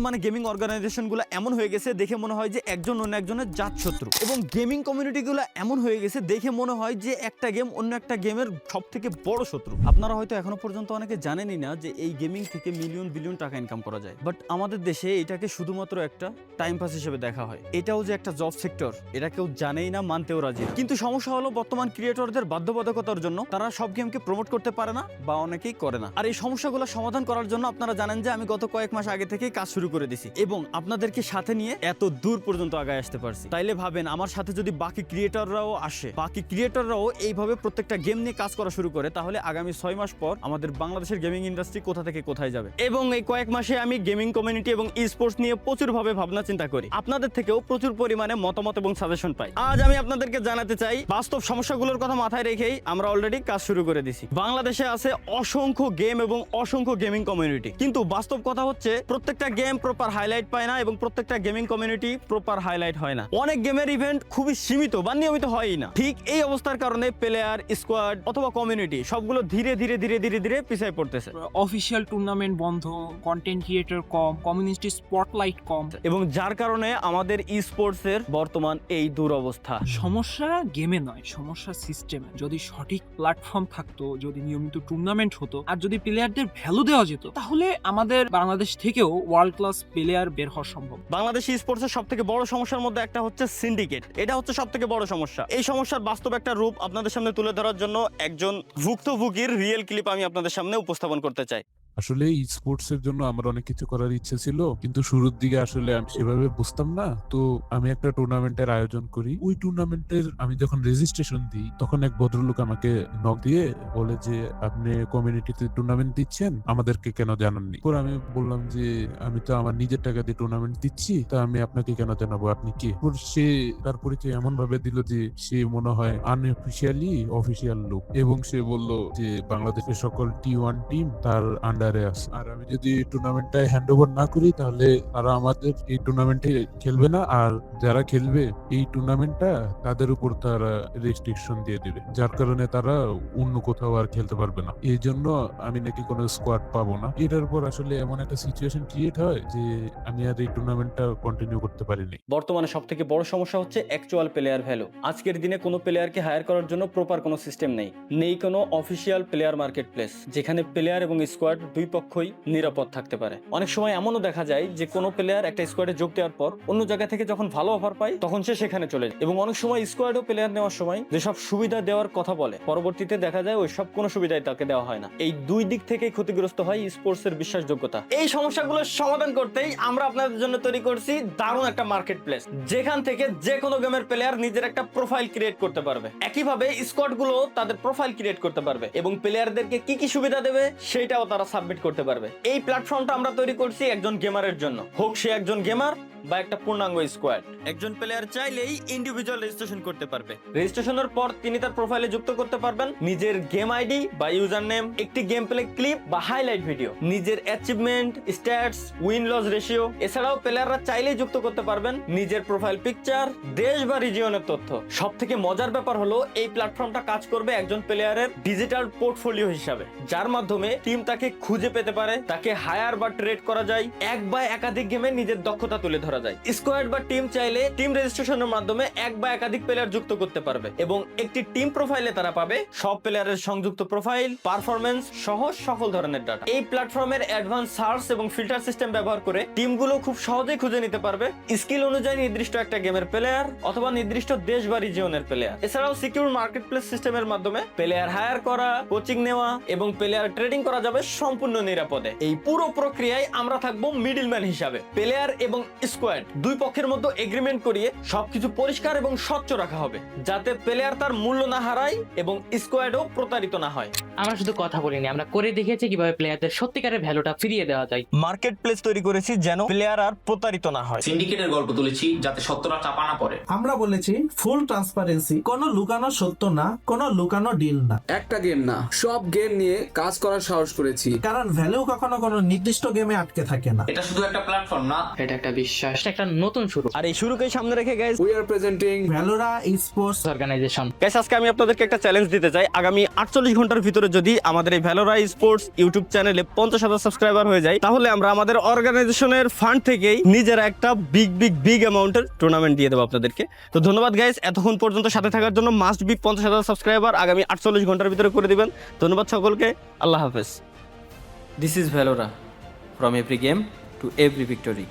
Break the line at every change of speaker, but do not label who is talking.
বর্তমানে গেমিং অর্গানাইজেশনগুলো এমন হয়ে গেছে, দেখে মনে হয় যে একজন অন্য একজনের জাত শত্রু। এবং গেমিং কমিউনিটিগুলো এমন হয়ে গেছে, দেখে মনে হয় যে একটা গেম অন্য একটা গেমের সব থেকে বড় শত্রু। আপনারা হয়তো এখনও পর্যন্ত অনেকে জানেনই না যে এই গেমিং থেকে মিলিয়ন বিলিয়ন টাকা ইনকাম করা যায়। বাট আমাদের দেশে এটাকে শুধুমাত্র একটা টাইম পাস হিসেবে দেখা হয়। এটাও যে একটা জব সেক্টর এটা কেউ জানেই না, মানতেও রাজি কিন্তু সমস্যা হলো বর্তমান ক্রিয়েটরদের বাধ্যবাধকতার জন্য তারা সব গেমকে প্রমোট করতে পারে না বা অনেকেই করে না। আর এই সমস্যাগুলো সমাধান করার জন্য আপনারা জানেন যে আমি গত কয়েক মাস আগে থেকেই কাজ শুরু করে দিছি। এবং আপনাদেরকে সাথে নিয়ে এত দূর পর্যন্ত আগায় আসতে পারছি। তাইলে ভাবেন, আমার সাথে যদি বাকি ক্রিয়েটররাও আসে, বাকি ক্রিয়েটররাও এইভাবে প্রত্যেকটা গেম নিয়ে কাজ করা শুরু করে, তাহলে আগামী ছয় মাস পর আমাদের বাংলাদেশের গেমিং ইন্ডাস্ট্রি কোথা থেকে কোথায় যাবে? এবং এই কয়েক মাসে আমি গেমিং কমিউনিটি এবং ই স্পোর্টস নিয়ে প্রচুর ভাবে ভাবনা চিন্তা করি। আপনাদের থেকেও প্রচুর পরিমাণে মতামত এবং সাজেশন পাই। আজ আমি আপনাদেরকে জানাতে চাই, বাস্তব সমস্যাগুলোর কথা মাথায় রেখেই আমরা অলরেডি কাজ শুরু করে দিছি। বাংলাদেশে আছে অসংখ্য গেম এবং অসংখ্য গেমিং কমিউনিটি কিন্তু বাস্তব কথা হচ্ছে, প্রত্যেকটা গেম প্রপার হাইলাইট পায় না এবং প্রত্যেকটা গেমিং কমিউনিটি প্রপার হাইলাইট হয় না। অনেক গেমের ইভেন্ট খুবই সীমিত বা নিয়মিত হয়ই না। ঠিক এই অবস্থার কারণে প্লেয়ার স্কোয়াড অথবা কমিউনিটি সবগুলো ধীরে ধীরে ধীরে ধীরে ধীরে পিছিয়ে পড়তেছে।
অফিসিয়াল টুর্নামেন্ট বন্ধ কন্টেন্ট ক্রিয়েটর কম কমিউনিটি স্পটলাইট কম।
এবং যার কারণে আমাদের ই স্পোর্টসের বর্তমান এই দুরবস্থা।
সমস্যা গেমে নয় সমস্যা সিস্টেমে যদি সঠিক প্ল্যাটফর্ম থাকতো যদি নিয়মিত টুর্নামেন্ট হতো আর যদি প্লেয়ারদের ভ্যালু দেওয়া যেত তাহলে আমাদের বাংলাদেশ থেকেও ওয়ার্ল্ড ক্লাস প্লেয়ার বের হওয়া সম্ভব।
বাংলাদেশি স্পোর্টসের সব থেকে বড় সমস্যার মধ্যে একটা হচ্ছে সিন্ডিকেট এটা হচ্ছে সব থেকে বড় সমস্যা। এই সমস্যার বাস্তব একটা রূপ আপনাদের সামনে তুলে ধরার জন্য একজন ভুক্তভোগীর রিয়েল ক্লিপ আমি আপনাদের সামনে উপস্থাপন করতে চাই।
আসলে স্পোর্টস এর জন্য আমার অনেক কিছু করার ইচ্ছে ছিল, কিন্তু শুরুর দিকে আসলে আমি সেভাবে বুঝতাম না। তো আমি একটা টুর্নামেন্টের আয়োজন করি। ওই টুর্নামেন্টের আমি যখন রেজিস্ট্রেশন দিই, তখন এক ভদ্রলোক আমাকে নক দিয়ে বলে যে, আপনি কমিউনিটিতে টুর্নামেন্ট দিচ্ছেন? আমাদেরকে কেন জানাননি? পর আমি বললাম যে, আমি তো আমার নিজের টাকা দিয়ে টুর্নামেন্ট দিচ্ছি, তা আমি আপনাকে কেন জানাব? আপনি কে? সে তার পরিচয় এমন ভাবে দিল যে, সে মনে হয় আনঅফিসিয়ালি অফিসিয়াল লোক। এবং সে বলল যে, বাংলাদেশের সকল টি ওয়ান টিম তার আন্ডারে আছে। আর আমি যদি টুর্নামেন্টটা হ্যান্ড ওভার না করি তাহলে তারা আমাদের এই টুর্নামেন্টে খেলবে না। আর যারা খেলবে এই টুর্নামেন্টটা তাদের উপর তারা রেস্ট্রিকশন দিয়ে দিবে। যার কারণে তারা অন্য কোথাও আর খেলতে পারবে না। এই জন্য আমি নাকি কোনো স্কোয়াড পাবো না। এটার পর আসলে এমন একটা সিচুয়েশন ক্রিয়েট হয় যে আমি আর এই টুর্নামেন্টটা কন্টিনিউ করতে পারিনি।
বর্তমানে সব থেকে বড় সমস্যা হচ্ছে অ্যাকচুয়াল প্লেয়ার ভ্যালু আজকের দিনে কোনো প্লেয়ারকে হায়ার করার জন্য প্রপার কোনো সিস্টেম নেই। নেই কোনো অফিসিয়াল প্লেয়ার মার্কেট প্লেস যেখানে প্লেয়ার এবং স্কোয়াড দুই পক্ষই নিরাপদ থাকতে পারে। অনেক সময় এমনও দেখা যায় যে কোনো প্লেয়ার একটা স্কোয়াডে যোগ দেওয়ার পর অন্য জায়গা থেকে যখন ভালো অফার পায়, তখন সে সেখানে চলে যায়। এবং অনেক সময় স্কোয়াডও প্লেয়ার নেওয়ার সময় যেসব সুবিধা দেওয়ার কথা বলে, পরবর্তীতে দেখা যায় ওই সব কোনো সুবিধাই তাকে দেওয়া হয় না। এই দুই দিক থেকেই ক্ষতিগ্রস্ত হয় স্পোর্টস এর বিশ্বাসযোগ্যতা। এই সমস্যাগুলো সমাধান করতেই আমরা আপনাদের জন্য তৈরি করছি দারুণ একটা মার্কেট প্লেস যেখান থেকে যে কোনো গেমের প্লেয়ার নিজের একটা প্রোফাইল ক্রিয়েট করতে পারবে। একইভাবে স্কোয়াড তাদের প্রোফাইল ক্রিয়েট করতে পারবে এবং প্লেয়ারদেরকে কি কি সুবিধা দেবে, সেটাও তারা সাবমিট করতে পারবে। এই প্ল্যাটফর্মটা আমরা তৈরি করছি একজন গেমারের জন্য। হোক সে একজন গেমার বা একটা পূর্ণাঙ্গ স্কোয়াড একজন প্লেয়ার চাইলেই ইন্ডিভিজুয়াল রেজিস্ট্রেশন করতে পারবে। রেজিস্ট্রেশনের পর তিনি তার প্রোফাইলে যুক্ত করতে পারবেন নিজের গেম আইডি বা ইউজার নেম একটি গেম প্লে ক্লিপ বা হাইলাইট ভিডিও নিজের achievement stats win loss ratio এছাড়াও প্লেয়াররা চাইলেই যুক্ত করতে পারবেন নিজের প্রোফাইল পিকচার দেশ বা রিজিয়নের তথ্য। সব থেকে মজার ব্যাপার হলো এই প্ল্যাটফর্মটা কাজ করবে একজন প্লেয়ারের ডিজিটাল পোর্টফোলিও হিসাবে যার মাধ্যমে টিম তাকে খুঁজে পেতে পারে তাকে হায়ার বা ট্রেড করা যায় এক বা একাধিক গেমে নিজের দক্ষতা তুলে ধরা। যায়। স্কোয়াড বা টিম চাইলে টিম রেজিস্ট্রেশনের মাধ্যমে এক বা একাধিক প্লেয়ার যুক্ত করতে পারবে এবং একটি টিম প্রোফাইলে তারা পাবে সব প্লেয়ারের সংযুক্ত প্রোফাইল পারফরমেন্স সহ সকল ধরনের ডাটা এই প্ল্যাটফর্মের অ্যাডভান্স সার্চ এবং ফিল্টার সিস্টেম ব্যবহার করে টিমগুলো খুব সহজেই খুঁজে নিতে পারবে স্কিল অনুযায়ী নির্দিষ্ট একটা গেমের প্লেয়ার অথবা নির্দিষ্ট দেশ বা রিজিয়নের প্লেয়ার এছাড়াও সিকিউর মার্কেট প্লেস সিস্টেমের মাধ্যমে প্লেয়ার হায়ার করা কোচিং নেওয়া এবং প্লেয়ার ট্রেডিং করা যাবে সম্পূর্ণ নিরাপদে। এই পুরো প্রক্রিয়ায় আমরা থাকব মিডলম্যান হিসাবে। প্লেয়ার এবং স্কোয়াড দুই পক্ষের মধ্যে এগ্রিমেন্ট করিয়ে সবকিছু পরিষ্কার এবং স্বচ্ছ রাখা হবে যাতে প্লেয়ার তার মূল্য না হারায় এবং স্কোয়াডও প্রতারিত না হয়।
আমরা শুধু কথা বলিনি আমরা করে দেখিয়েছি কীভাবে প্লেয়ারদের সত্যিকারের ভ্যালুটা ফিরিয়ে দেওয়া যায়।
মার্কেট প্লেস তৈরি করেছি যেন প্লেয়ার আর প্রতারিত না হয়।
সিন্ডিকেটের গল্প তুলেছি যাতে সত্যটা চাপা না পড়ে।
আমরা বলেছি ফুল ট্রান্সপারেন্সি কোনো লুকানো সত্য না কোনো লুকানো ডিল না।
একটা গেম না সব গেম নিয়ে কাজ করার সাহস করেছি।
কারণ ভ্যালু কখনো কোনো নির্দিষ্ট গেমে আটকে থাকে না।
এটা শুধু একটা প্ল্যাটফর্ম না।
এটা একটা বিশ্বাস। এটা একটা নতুন শুরু।
আর এই শুরুকে সামনে রেখে guys
we are presenting
Valora sports
organization
guys আজকে আমি আপনাদেরকে একটা চ্যালেঞ্জ দিতে চাই। আগামী আটচল্লিশ ঘণ্টার ভিতরে যদি আমাদের এই ভ্যালোরা স্পোর্টস ইউটিউব চ্যানেলে পঞ্চাশ হাজার সাবস্ক্রাইবার হয়ে যায় তাহলে আমরা আমাদের অর্গানাইজেশনের ফান্ড থেকেই নিজেরা একটা বিগ বিগ বিগ অ্যামাউন্টের টুর্নামেন্ট দিয়ে দেবো আপনাদেরকে। তো ধন্যবাদ গাইস এতক্ষণ পর্যন্ত সাথে থাকার জন্য মাস্ট বি পঞ্চাশ হাজার সাবস্ক্রাইবার আগামী আটচল্লিশ ঘণ্টার ভিতরে করে দিবেন। ধন্যবাদ সকলকে আল্লাহ হাফেজ। This is Valora from every game to every victory